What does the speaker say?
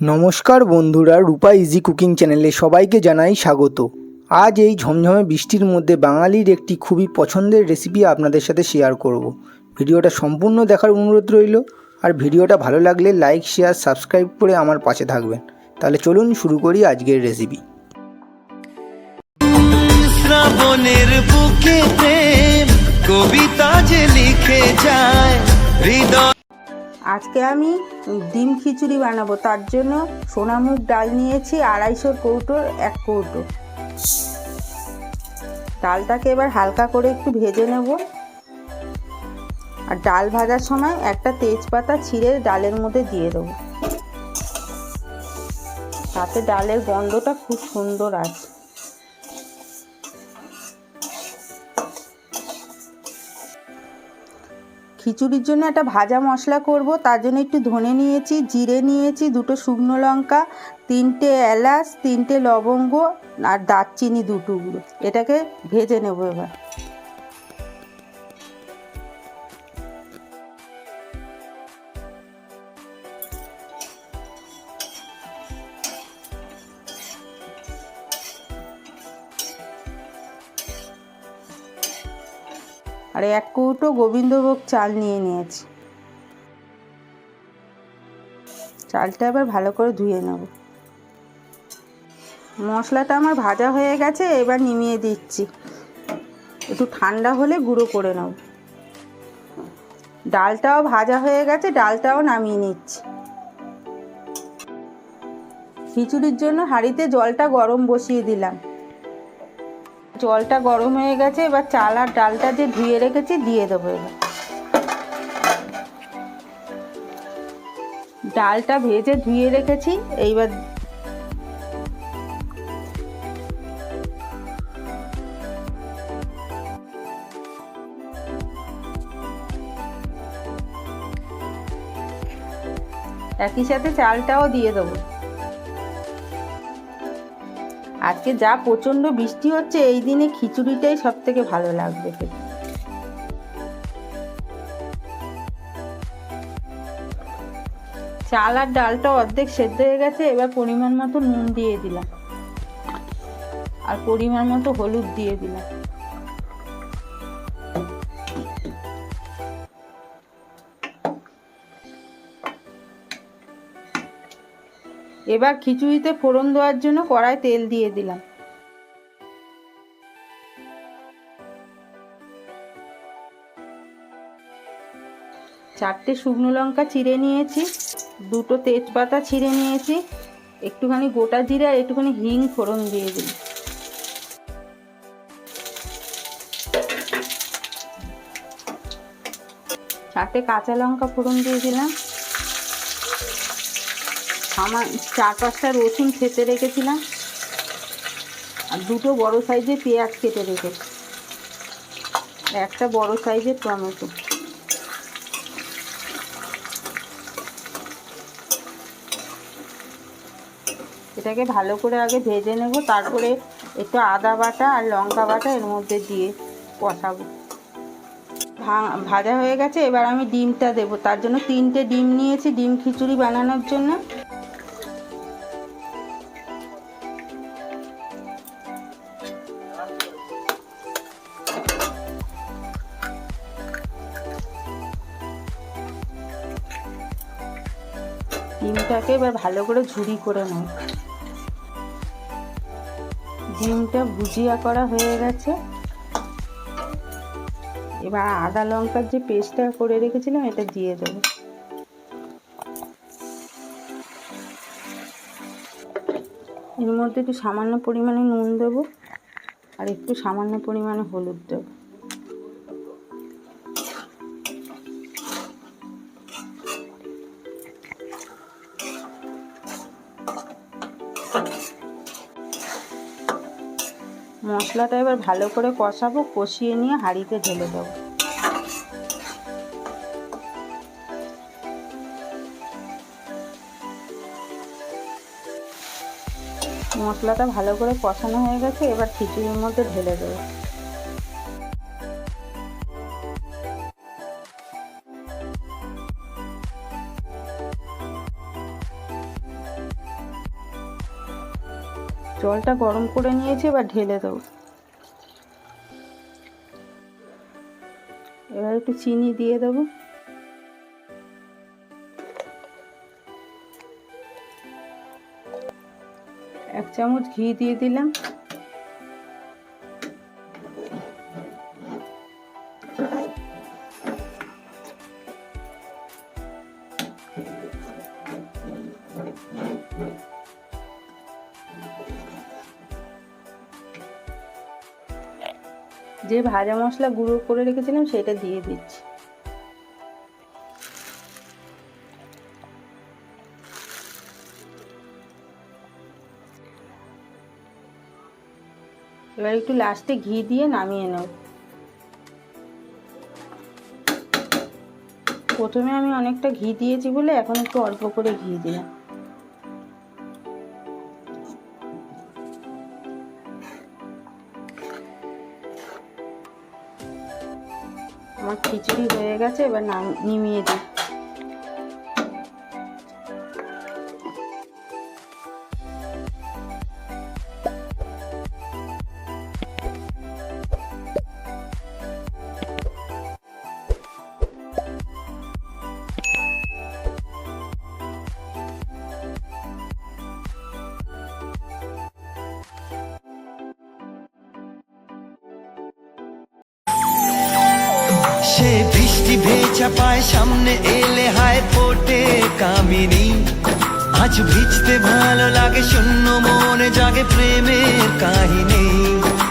নমস্কার বন্ধুরা রূপা easy cooking চ্যানেলে সবাইকে জানাই স্বাগত। আজ এই ঝমঝমে বৃষ্টির মধ্যে বাঙালির একটি খুবই পছন্দের রেসিপি আপনাদের সাথে শেয়ার করব। ভিডিওটা সম্পূর্ণ দেখার অনুরোধ রইল, আর ভিডিওটা ভালো লাগলে লাইক শেয়ার সাবস্ক্রাইব করে আমার পাশে থাকবেন। তাহলে চলুন শুরু করি আজকের রেসিপি শ্রাবণের বুকে কবিতা যে লিখে যায় আজকে আমি ডিম খিচুড়ি বানাবো। তার জন্য সোনামুগ ডাল নিয়েছি, আড়াইশো কৌটোর এক কৌটো। ডালটাকে এবার হালকা করে একটু ভেজে নেব। আর ডাল ভাজার সময় একটা তেজপাতা ছিঁড়ে ডালের মধ্যে দিয়ে দেবো। তাতে ডালের গন্ধটা খুব সুন্দর আছে খিচুড়ির জন্য একটা ভাজা মশলা করব, তার জন্য একটু ধনে নিয়েছি, জিরে নিয়েছি, দুটো শুকনো লঙ্কা, তিনটে এলাচ, তিনটে লবঙ্গ আর দারচিনি দুটো গুঁড়ো। এটাকে ভেজে নেব এবার। আর এক কৌটো গোবিন্দভোগ চাল নিয়ে নিয়েছি। চালটা এবার ভালো করে ধুয়ে নেব। মশলাটা আমার ভাজা হয়ে গেছে, এবার নিমিয়ে দিচ্ছি। একটু ঠান্ডা হলে গুঁড়ো করে নেব। ডালটাও ভাজা হয়ে গেছে, ডালটাও নামিয়ে নিচ্ছি। খিচুড়ির জন্য হাঁড়িতে জলটা গরম বসিয়ে দিলাম। জলটা গরম হয়ে গেছে, এবার চাল আর ডালটা যে ধুয়ে রেখেছি দিয়ে দেবো এবার। ডালটা ভেজে ধুয়ে রেখেছি, এইবার একই সাথে চালটাও দিয়ে দেবো। আজকে যা প্রচণ্ড বৃষ্টি হচ্ছে, এই দিনে খিচুড়িটাই সব থেকে ভালো লাগবে চাল আর ডালটা অর্ধেক সেদ্ধ হয়ে গেছে, এবার পরিমাণ মতো নুন দিয়ে দিলাম। আর পরিমাণ মতো হলুদ দিয়ে দিলাম। এবার খিচুড়িতে ফোড়ন দেওয়ার জন্য কড়াই তেল দিয়ে দিলাম। চারটে শুকনো লঙ্কা চিড়ে নিয়েছি, দুটো তেজপাতা ছিঁড়ে নিয়েছি, একটুখানি গোটা জিরে আর একটুখানি হিং ফোড়ন দিয়ে দিই চারটে কাঁচা লঙ্কা ফোড়ন দিয়ে দিলাম। আমার চার পাঁচটা রসুন খেতে রেখেছিলাম। আর দুটো বড় সাইজের পেঁয়াজ কেটে রেখেছি। একটা বড় সাইজের টমেটো। এটাকে ভালো করে আগে ভেজে নেব, তারপরে একটু আদা বাটা আর লঙ্কা বাটা এর মধ্যে দিয়ে কষাবো। ভাজা হয়ে গেছে, এবার আমি ডিমটা দেবো। তার জন্য তিনটে ডিম নিয়েছি, ডিম খিচুড়ি বানানোর জন্য। ডিমটাকে এবার ভালো করে ঝুড়ি করে নেব। ডিমটা ভুজিয়া করা হয়ে গেছে। এবার আদা লঙ্কার যে পেস্টটা করে রেখেছিলাম, এটা দিয়ে দেবো। এর মধ্যে একটু সামান্য পরিমাণে নুন দেবো আর একটু সামান্য পরিমাণে হলুদ দেবো। মশলাটা এবার ভালো করে কষাবো, কষিয়ে নিয়ে হাঁড়িতে ঢেলে দেবো। মশলাটা ভালো করে কষানো হয়ে গেছে, এবার খিচুড়ির মধ্যে ঢেলে দেবো। জলটা গরম করে নিয়েছি, এবার ঢেলে দেবো। এবার একটু চিনি দিয়ে দেবো। এক চামচ ঘি দিয়ে দিলাম। যে ভাজা মশলা গুঁড়ো করে রেখেছিলাম সেটা দিয়ে দিচ্ছি। এবার একটু লাস্টে ঘি দিয়ে নামিয়ে নেব। প্রথমে আমি অনেকটা ঘি দিয়েছি বলে এখন একটু অল্প করে ঘি দিলাম। আমার খিচুড়ি হয়ে গেছে এবার নাম নিমিয়ে দিই সে বৃষ্টি ভেজা পায়, সামনে এলে হায় ফোটে কামিনী। আজ ভিজতে ভালো লাগে, শূন্য মনে জাগে প্রেমের কাহিনী।